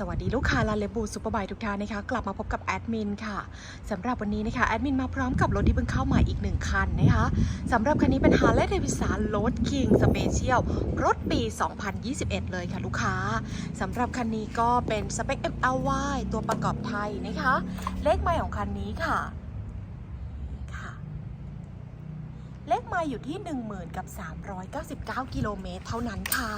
สวัสดีลูกค้าลาเลบูซูเปอร์บายทุกท่านนะคะ กลับมาพบกับแอดมินค่ะสำหรับวันนี้นะคะแอดมินมาพร้อมกับรถที่เพิ่งเข้ามาอีกหนึ่งคันนะคะสำหรับคันนี้เป็น Harley Davidson Road King Special รถปี 2021 เลยค่ะลูกค้าสำหรับคันนี้ก็เป็นสเปค MLY ตัวประกอบไทยนะคะ เลขไมล์ของคันนี้ค่ะค่ะเลขไมล์อยู่ที่ 10,000กับ399 กิโลเมตรเท่านั้นค่ะ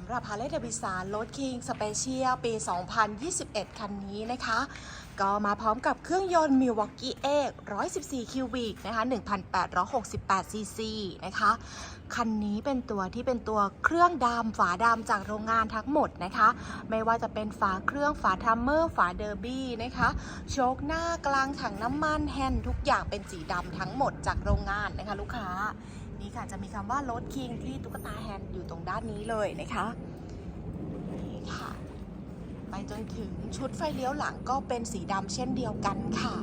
สำหรับ Harley Davidson Road King Special ปี 2021 คันนี้นะคะ ก็มาพร้อมกับเครื่องยนต์ Milwaukee X 114คิวบิกนะคะ 1,868ซีซีนะคะ คันนี้เป็นตัวที่เป็นตัวเครื่องดำฝาดำจากโรงงานทั้งหมดนะคะ ไม่ว่าจะเป็นฝาเครื่องฝาทัมเมอร์ฝาเดอร์บี้นะคะ โชคหน้ากลางถังน้ำมันแฮนด์ทุกอย่างเป็นสีดำทั้งหมดจากโรงงานนะคะลูกค้า นี่ค่ะจะมีคำว่ารถคิงที่ตุ๊กตาแฮนด์อยู่ตรงด้านนี้เลยนะคะนี่ค่ะ ไปจนถึงชุดไฟเลี้ยวหลังก็เป็นสีดำเช่นเดียวกันค่ะ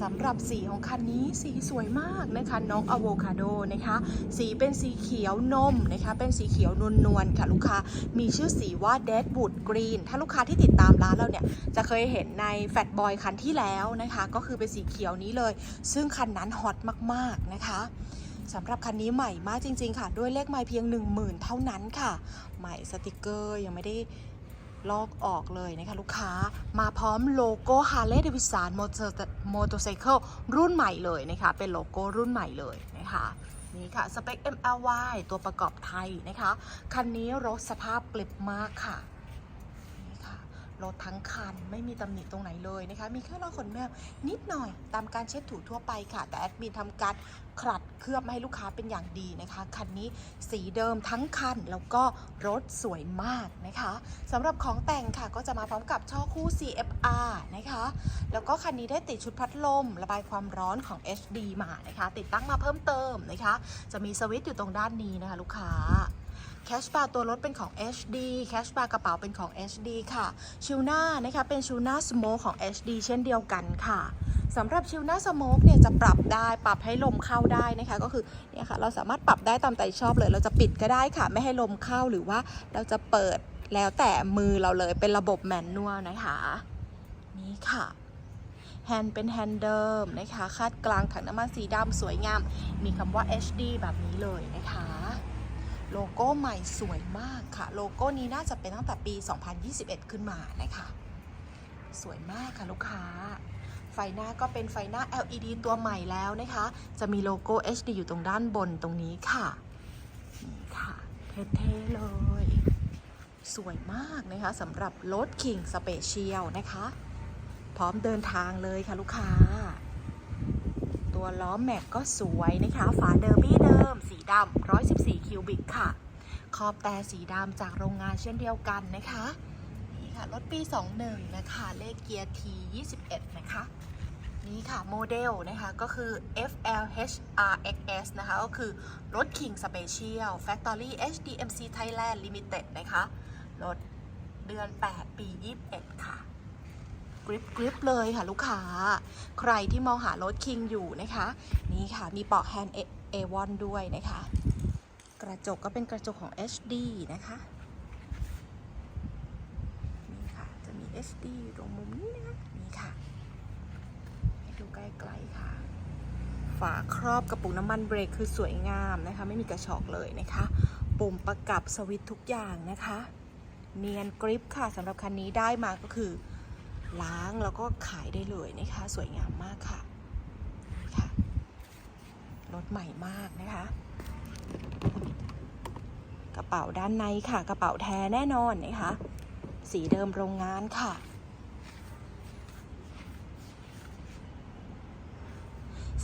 สำหรับสีของคันนี้สีสวยมากนะคะ น้องอะโวคาโดนะคะ สีเป็นสีเขียวนมนะคะ เป็นสีเขียวนวลนวลๆค่ะลูกค้ามีชื่อสีว่า Deadwood Green ถ้าลูกค้าที่ติดตามร้านเราเนี่ย จะเคยเห็นในแฟ t บอยคันที่แล้วนะคะ ก็คือเป็นสีเขียวนี้เลย ซึ่งคันนั้นฮอตมากๆนะคะ สำหรับคันนี้ใหม่มากจริง ๆ ค่ะ ด้วยเลขไมล์เพียง 10,000 เท่านั้นค่ะ ใหม่สติกเกอร์ยังไม่ได้ลอกออกเลยนะคะลูกค้ามาพร้อมโลโก้ Harley Davidson Motorcycle รุ่นใหม่เลยนะคะ เป็นโลโก้รุ่นใหม่เลยนะคะนี่ค่ะสเปค MLY ตัวประกอบไทยนะคะ คันนี้รถสภาพเกล็บมากค่ะ รถทั้งคันไม่มีตำหนิตรงไหนเลยนะคะ มีแค่รอยขนแมวนิดหน่อยตามการเช็ดถูทั่วไปค่ะ แต่แอดมินทำการขลัดเคลือบมาให้ลูกค้าเป็นอย่างดีนะคะ คันนี้สีเดิมทั้งคัน แล้วก็รถสวยมากนะคะสำหรับของแต่งค่ะก็จะมาพร้อมกับช่อคู่ CFR นะคะ แล้วก็คันนี้ได้ติดชุดพัดลม ระบายความร้อนของ HD มานะคะ ติดตั้งมาเพิ่มเติมนะคะ จะมีสวิตช์อยู่ตรงด้านนี้นะคะ ลูกค้า แคชบาร์ตัวรถเป็นของ HD แคชบาร์กระเป๋าเป็นของ HD ค่ะ ชิลหน้านะคะเป็นชิลหน้าสโมกของ HD เช่นเดียวกันค่ะสำหรับชิลหน้าสโมกเนี่ยจะปรับได้ปรับให้ลมเข้าได้นะคะก็คือเนี่ยค่ะเราสามารถปรับได้ตามใจชอบเลย เราจะปิดก็ได้ค่ะ ไม่ให้ลมเข้าหรือว่าเราจะเปิดแล้วแต่มือเราเลยเป็นระบบแมนนวลนะคะนี่ค่ะแฮนด์เป็นแฮนด์เดิมนะคะคาดกลางถังน้ำมันสีดำสวยงาม มีคำว่า HD แบบนี้เลยนะคะ โลโก้ใหม่สวยมากค่ะ โลโก้นี้น่าจะเป็นตั้งแต่ปี 2021 ขึ้นมานะคะ สวยมากค่ะลูกค้า ไฟหน้าก็เป็นไฟหน้า LED ตัวใหม่แล้วนะคะ จะมีโลโก้ HD อยู่ตรงด้านบนตรงนี้ค่ะ นี่ค่ะ เท่ๆเลย สวยมากนะคะสำหรับรถ King Special นะคะ พร้อมเดินทางเลยค่ะลูกค้า ตัวล้อแม็กก็สวยนะคะ ฝาเดอร์บี้เดิม สีดำ114 คิวบิกค่ะ ขอบแต่สีดำจากโรงงานเช่นเดียวกันนะคะนี่ค่ะรถปี 21 นะคะ เลขเกียร์ T 21 นะคะนี่ค่ะ โมเดลนะคะก็คือ FLHRXS นะคะก็คือรถ King Special Factory HDMC Thailand Limited นะคะ รถเดือน 8 ปี 21 ค่ะ กริปกริปเลยค่ะลูกค้า ใครที่มองหารถคิงอยู่นะคะ นี่ค่ะมีปอกแฮนด์เอวอนด้วยนะคะ กระจกก็เป็นกระจกของ HD นะคะนี่ค่ะจะมี HD อยู่ตรงมุมนี้นะคะนี่ค่ะให้ดูใกล้ๆค่ะ ฝาครอบกระปุกน้ำมันเบรกคือสวยงามนะคะ ไม่มีกระชอกเลยนะคะ ปุ่มประกับสวิตทุกอย่างนะคะ เนียนกริปค่ะสำหรับคันนี้ได้มาก็คือ ล้างแล้วก็ขายได้เลยนะคะ สวยงามมากค่ะค่ะรถใหม่มากนะคะ กระเป๋าด้านในค่ะ กระเป๋าแท้แน่นอนนะคะ สีเดิมโรงงานค่ะ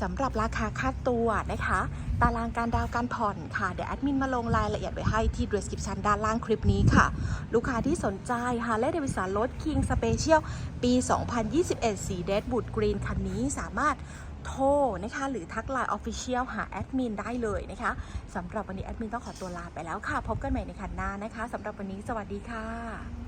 สำหรับราคาค่าตัวนะคะ ตารางการดาวน์การผ่อนค่ะ เดี๋ยวแอดมินมาลงรายละเอียดไว้ให้ที่ description ด้านล่างคลิปนี้ค่ะ ลูกค้าที่สนใจ Harley Davidson รถ King Special ปี 2021 สีเดดบูดกรีนคันนี้สามารถโทรนะคะหรือทักไลน์ Official หาแอดมินได้เลยนะคะสำหรับวันนี้แอดมินต้องขอตัวลาไปแล้วค่ะ พบกันใหม่ในคันหน้านะคะสำหรับวันนี้สวัสดีค่ะ